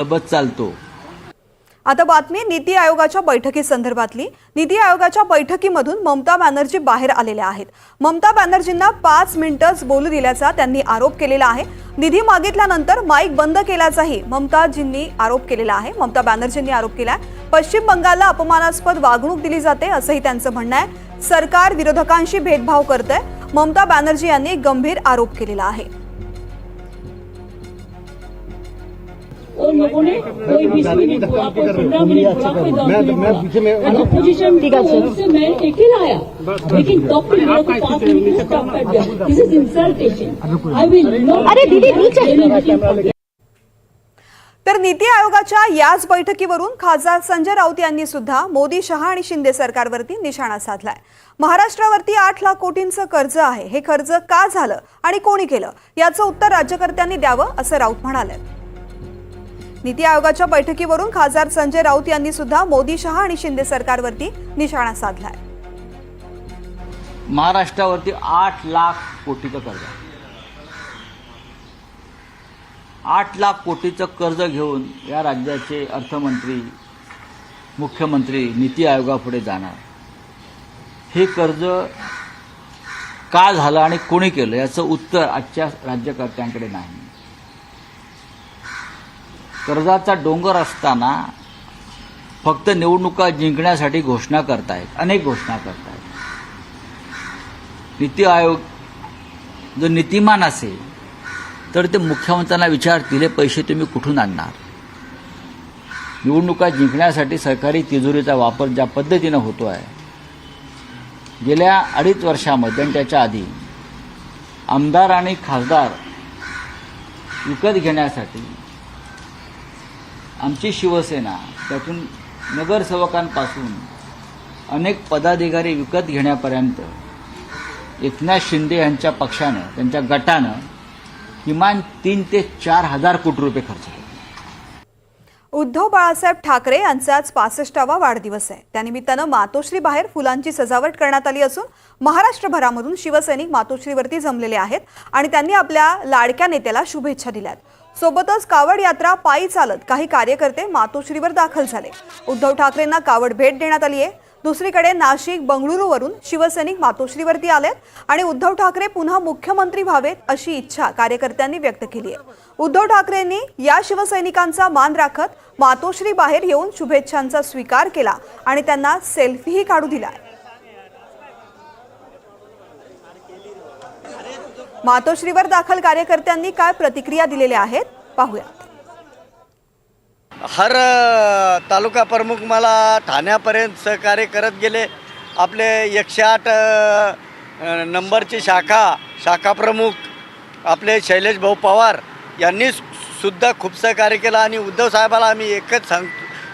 सोबत चालतो. आता बातमी नीती आयोगाच्या बैठकी संदर्भातली. नीती आयोगाच्या बैठकीमधून ममता बॅनर्जी बाहेर आलेल्या आहेत. ममता बॅनर्जींना पाच मिनिटंच बोलू दिल्याचा त्यांनी आरोप केलेला आहे. निधी मागितल्यानंतर माईक बंद केल्याचाही ममताजींनी आरोप केलेला आहे. ममता बॅनर्जींनी आरोप केला आहे पश्चिम बंगालला अपमानास्पद वागणूक दिली जाते असंही त्यांचं म्हणणं आहे. सरकार विरोधकांशी भेदभाव करतंय. ममता बॅनर्जी यांनी गंभीर आरोप केलेला आहे. और लोगों ने कोई भी स्पीड हुआ पर पंद्रह मिनट ब्लॉक में दौड़ अपोजिशन से मैं अकेला आया लेकिन डॉक्टर मेरा को पांच मिनट में स्टॉप कर दिया this is insultation I will not अरे दीदी नीचे तर नीती आयोगाच्या याच बैठकीवरून खासदार संजय राऊत यांनी सुद्धा मोदी शहा आणि शिंदे सरकारवरती निशाणा साधलाय. महाराष्ट्रावरती आठ लाख कोटींचं कर्ज आहे. हे कर्ज का झालं आणि कोणी केलं? याचं उत्तर राज्यकर्त्यांनी द्यावं असं राऊत म्हणाले नीती आयोगाच्या बैठकीवरून खासदार संजय राऊत यांनी सुद्धा मोदी शहा आणि शिंदे सरकारवरती निशाणा साधलाय. महाराष्ट्रावरती आठ लाख कोटीचं कर्ज. आठ लाख कोटीचं कर्ज घेऊन या राज्याचे अर्थमंत्री मुख्यमंत्री नीती आयोगापुढे जाणार. हे कर्ज का झालं आणि कोणी केलं याचं उत्तर आजच्या राज्यकर्त्यांकडे नाही. कर्जाचा डोंगर असताना फक्त निवडणुका जिंकण्यासाठी घोषणा करतायत अनेक घोषणा करतायत. नीती आयोग जर नीतिमान असेल तर ते मुख्यमंत्र्यांना विचारतील हे पैसे तुम्ही कुठून आणणार? निवडणुका जिंकण्यासाठी सरकारी तिजोरीचा वापर ज्या पद्धतीनं होतो आहे गेल्या अडीच वर्षामध्ये आणि त्याच्या आधी आमदार आणि खासदार विकत घेण्यासाठी आमची शिवसेना त्यातून नगरसेवकांपासून अनेक पदाधिकारी विकत घेण्यापर्यंत एकनाथ शिंदे यांच्या पक्षानं त्यांच्या गटानं किमान तीन ते चार हजार कोटी रुपये खर्च केले. उद्धव बाळासाहेब ठाकरे यांचा आज पासष्टावा वाढदिवस आहे. त्यानिमित्तानं मातोश्री बाहेर फुलांची सजावट करण्यात आली असून महाराष्ट्रभरामधून शिवसैनिक मातोश्रीवरती जमलेले आहेत आणि त्यांनी आपल्या लाडक्या नेत्याला शुभेच्छा दिल्यात. सोबतच कावड यात्रा पायी चालत काही कार्यकर्ते मातोश्रीवर दाखल झाले. उद्धव ठाकरेंना कावड भेट देण्यात आली आहे. दुसरीकडे नाशिक बंगळुरूवरून शिवसैनिक मातोश्रीवरती आलेत आणि उद्धव ठाकरे पुन्हा मुख्यमंत्री व्हावेत अशी इच्छा कार्यकर्त्यांनी व्यक्त केली आहे. उद्धव ठाकरेंनी या शिवसैनिकांचा मान राखत मातोश्री बाहेर येऊन शुभेच्छांचा स्वीकार केला आणि त्यांना सेल्फीही काढू दिलाय मातोश्रीवर दाखल कार्यकर्त्यांनी काय प्रतिक्रिया दिलेल्या आहेत पाहूया हर तालुका प्रमुख मला ठाण्यापर्यंत सहकार्य करत गेले. आपले एकशे आठ नंबरची शाखा शाखा प्रमुख आपले शैलेश भाऊ पवार यांनी सुद्धा खूप सहकार्य केलं आणि उद्धव साहेबाला आम्ही एकच सांग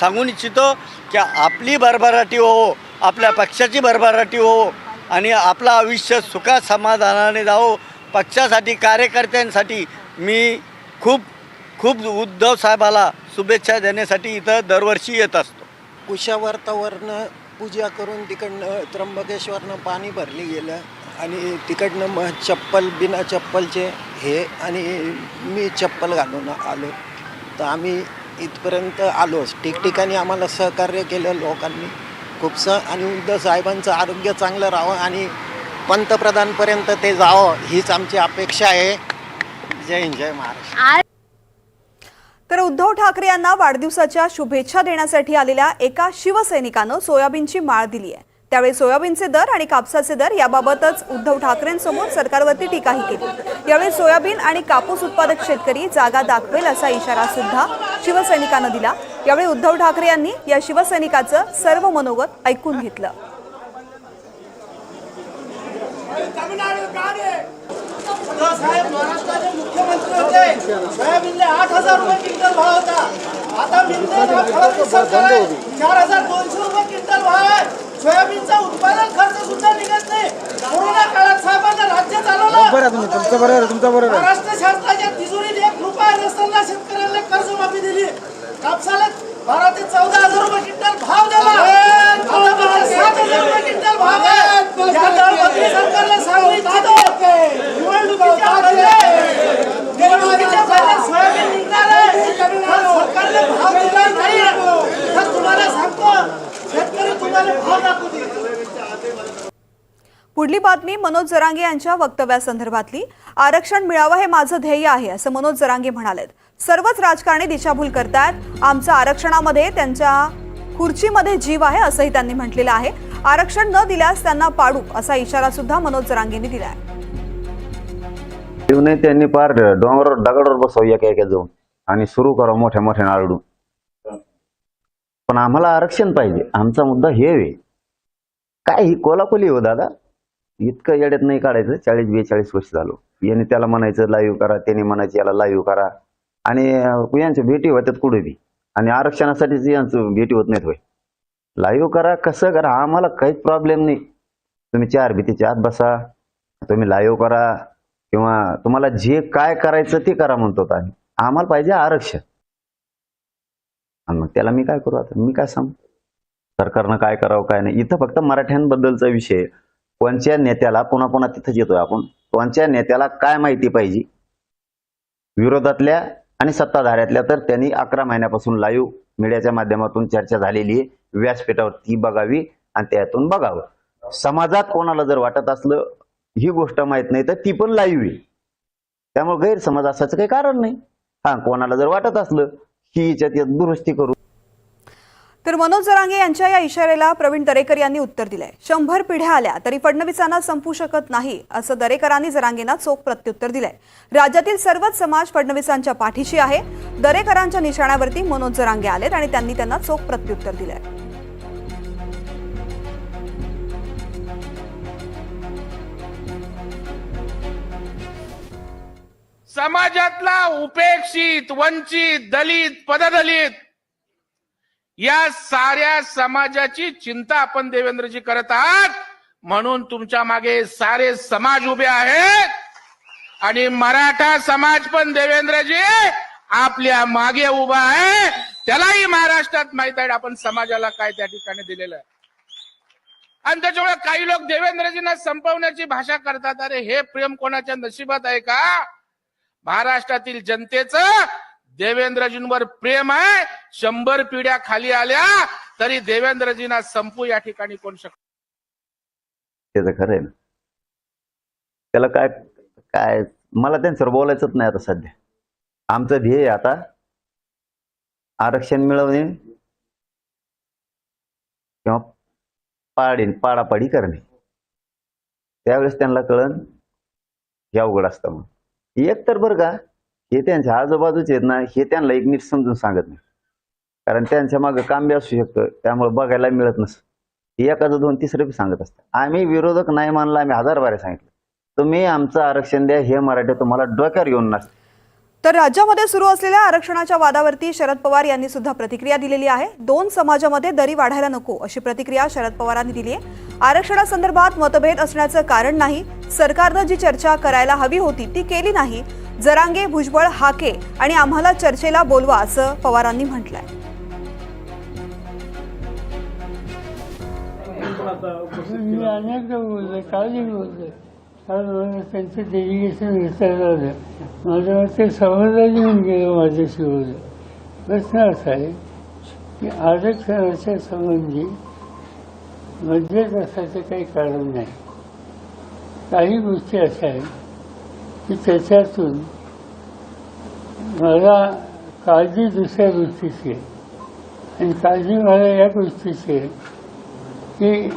सांगून इच्छितो की आपली भरभराटी हो आपल्या पक्षाची भरभराटी हो आणि आपलं आयुष्य सुखात समाधानाने जावो. पक्षासाठी कार्यकर्त्यांसाठी मी खूप खूप उद्धव साहेबाला शुभेच्छा देण्यासाठी इथं दरवर्षी येत असतो. कुशावर्तावरनं पूजा करून तिकडनं त्र्यंबकेश्वरनं पाणी भरले गेलं आणि तिकडनं मग चप्पल बिना चप्पलचे हे आणि मी चप्पल घालून आलो. तर आम्ही इथपर्यंत आलोच. ठिकठिकाणी आम्हाला सहकार्य केलं लोकांनी. खूपसं आणि उद्धव साहेबांचं आरोग्य चांगलं राहावं आणि पंतप्रधानपर्यंत ते जावं हीच आमची अपेक्षा आहे. जय हिंद जय महाराष्ट्र. तर उद्धव ठाकरे यांना वाढदिवसाच्या शुभेच्छा देण्यासाठी आलेल्या एका शिवसैनिकानं सोयाबीनची माळ दिली आहे. त्यावेळी सोयाबीनचे दर आणि कापसाचे दर याबाबतच उद्धव ठाकरेंसमोर सरकारवरती टीकाही केली. यावेळी सोयाबीन आणि कापूस उत्पादक शेतकरी जागा दाखवेल असा इशारा सुद्धा शिवसैनिकानं दिला. यावेळी उद्धव ठाकरे यांनी या शिवसैनिकाचं सर्व मनोगत ऐकून घेतलं. साहेब महाराष्ट्राचे मुख्यमंत्री होते. सोयाबीनले आठ हजार रुपये क्विंटल भाव होता. आता मिळते फडणवीस सरकार आहे. चार हजार दोनशे रुपये क्विंटल भाव आहे. सोयाबीनचा उत्पादन खर्च सुद्धा निघत नाही. कोरोना काळात साहेबांना राज्य चालवलं. महाराष्ट्र शासनाच्या तिजोरीत एक रुपया नसताना शेतकऱ्यांना कर्जमाफी दिली. कापसाला बारा ते चौदा हजार रुपये क्विंटल भाव दिला आता फक्त सात हजार रुपये क्विंटल भाव आहे या दरवर्षी सरकारला सांगू इच्छितो निवडणुकीच्या पहिले निवडणुकीच्या पहिले सोयाबीन निघणार आहे सरकारने भाव दिला नाही तर तुम्हाला सांगतो शेतकरी तुम्हाला भाव दाखवू दे पुढली बातमी मनोज जरांगे यांच्या वक्तव्यासंदर्भातली. आरक्षण मिळावं हे माझं ध्येय आहे असं मनोज जरांगे म्हणालेत. सर्वच राजकारणी दिशाभूल करतायत. आमच्या आरक्षणामध्ये त्यांच्या खुर्चीमध्ये जीव आहे असंही त्यांनी म्हटलेलं आहे. आरक्षण न दिल्यास त्यांना पाडू असा इशारा सुद्धा मनोज जरांगेंनी दिलाय. आहे त्यांनी पार डोंगरावर दगडावर बसावं एका एका जाऊन. आणि सुरू करावं मोठ्या मोठ्या नारडून पण आम्हाला आरक्षण पाहिजे आमचा मुद्दा हे काय ही कोलाकोली हो दादा? इतकं येड्यात नाही काढायचं. चाळीस बेचाळीस वर्ष झालो. याने त्याला म्हणायचं लाईव्ह करा. त्याने म्हणायचं याला लाईव्ह करा. आणि यांच्या भेटी होत्यात कुठे बी. आणि आरक्षणासाठीच यांचं भेटी होत नाहीत होय. लाईव्ह करा कसं करा? आम्हाला काहीच प्रॉब्लेम नाही. तुम्ही चार भीतीच्या आत बसा. तुम्ही लाईव्ह करा. किंवा तुम्हाला जे काय करायचं ते करा म्हणतो आम्ही. आम्हाला पाहिजे आरक्षण. आणि मग त्याला मी काय करू आता? मी काय सांगू? सरकारनं काय करावं काय नाही. इथं फक्त मराठ्यांबद्दलचा विषय आहे. कोणत्या नेत्याला पुन्हा पुन्हा तिथंच येतोय आपण? कोणत्या नेत्याला काय माहिती पाहिजे? विरोधातल्या आणि सत्ताधाऱ्यातल्या तर त्यांनी अकरा महिन्यापासून लाईव्ह मीडियाच्या माध्यमातून चर्चा झालेली आहे. व्यासपीठावर ती बघावी आणि त्यातून बघावं. समाजात कोणाला जर वाटत असलं ही गोष्ट माहीत नाही तर ती पण लाईव्ह आहे. त्यामुळे गैरसमज असायचं काही कारण नाही. हा कोणाला जर वाटत असलं की याच्यात दुरुस्ती करू. तर मनोज जरांगे यांच्या या इशाऱ्याला प्रवीण दरेकर यांनी उत्तर दिलंय. शंभर पिढ्या आल्या तरी फडणवीसांना संपू शकत नाही असं दरेकरांनी जरांगेंना चोख प्रत्युत्तर दिलंय. राज्यातील सर्वच समाज फडणवीसांच्या पाठीशी आहे. दरेकरांच्या निशाण्यावरती मनोज जरांगे आलेत आणि त्यांनी त्यांना चोख प्रत्युत्तर दिलंय. समाजातला उपेक्षित वंचित दलित पददलित या साऱ्या समाजाची चिंता आपण देवेंद्रजी करत आहात. म्हणून तुमच्या मागे सारे समाज उभे आहेत. आणि मराठा समाज पण देवेंद्रजी आपल्या मागे उभा आहे. त्यालाही महाराष्ट्रात माहीत आहे आपण समाजाला काय त्या ठिकाणी दिलेलं आहे. आणि त्याच्यामुळे काही लोक देवेंद्रजींना संपवण्याची भाषा करतात. अरे हे प्रेम कोणाच्या नशिबात आहे का? महाराष्ट्रातील जनतेचं देवेंद्रजींवर प्रेम आहे. शंभर पिढ्या खाली आल्या तरी देवेंद्रजींना संपू या ठिकाणी कोण शकत त्याचं खरं आहे ना. त्याला काय काय मला त्यांच्यावर बोलायचंच नाही आता सध्या. आमचं ध्येय आता आरक्षण मिळवणे किंवा पाडी पाडापाडी करणे. त्यावेळेस त्यांना कळण हे अवघड असतं मग एक तर बरं का हे त्यांच्या आजूबाजूचे आहेत ना हे त्यांना एक नीट समजून सांगत नाही. कारण त्यांच्या मागं काम बी असू शकतं त्यामुळे बघायला मिळत नसतं. हे एखादं दोन तिसरं बी सांगत असतं आम्ही विरोधक नाही मानला आम्ही हजार बारे सांगितलं. तुम्ही आमचं आरक्षण द्या हे मराठी तुम्हाला डोक्यावर येऊन नसतं. तर राज्यामध्ये सुरू असलेल्या आरक्षणाच्या वादावरती शरद पवार यांनी सुद्धा प्रतिक्रिया दिलेली आहे. दोन समाजामध्ये दरी वाढायला नको अशी प्रतिक्रिया शरद पवारांनी दिली आहे. आरक्षणासंदर्भात मतभेद असण्याचं कारण नाही. सरकारनं जी चर्चा करायला हवी होती ती केली नाही. जरांगे भुजबळ हाके आणि आम्हाला चर्चेला बोलवा असं पवारांनी म्हटलंय. मी अनेकदा बोलले कालही बोलले मला त्यांचं डेलिगेशन विचारलं होतं माझ्या ते समाजाने येऊन गेलं माझ्याशी बोललं प्रश्न असा आहे की आरक्षणाच्या संबंधी मध्येच असायचं काही कारण नाही. काही गोष्टी अशा आहेत की त्याच्यातून मला काळजी दुसऱ्या गोष्टीची आहे. आणि काळजी मला या गोष्टीची आहे. की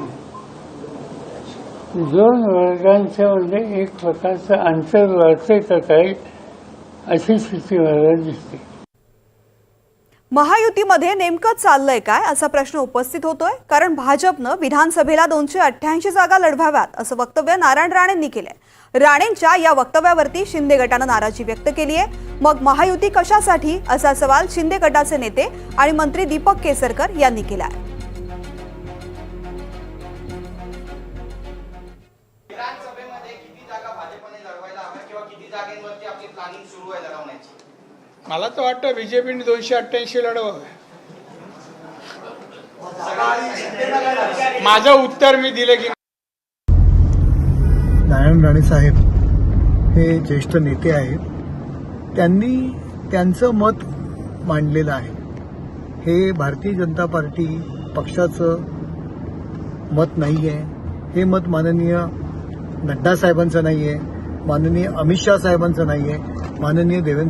दोन वर्गांच्या मध्ये एक प्रकारचं अंतर वाढतंय का अशी स्थिती मला दिसते. महायुतीमध्ये नेमकं चाललंय काय असा प्रश्न उपस्थित होतोय? कारण भाजपनं विधानसभेला दोनशे अठ्ठ्याऐंशी जागा लढवाव्यात असं वक्तव्य नारायण राणेंनी केलंय. राणेंच्या या वक्तव्यावरती शिंदे गटानं नाराजी व्यक्त केली आहे. मग महायुती कशासाठी? असा सवाल शिंदे गटाचे नेते आणि मंत्री दीपक केसरकर यांनी केला आहे मला तर वाटतं बीजेपीने दोनशे अठ्ठ्याऐंशी लढवावं माझं उत्तर मी दिलं की नारायण राणे साहेब हे ज्येष्ठ नेते आहेत. त्यांनी त्यांचं मत मांडलेलं आहे. हे भारतीय जनता पार्टी पक्षाचं मत नाही आहे हे मत माननीय नड्डा साहेबांचं नाही आहे माननीय अमित शहा साहेबांचं नाही आहे माननीय देवेंद्र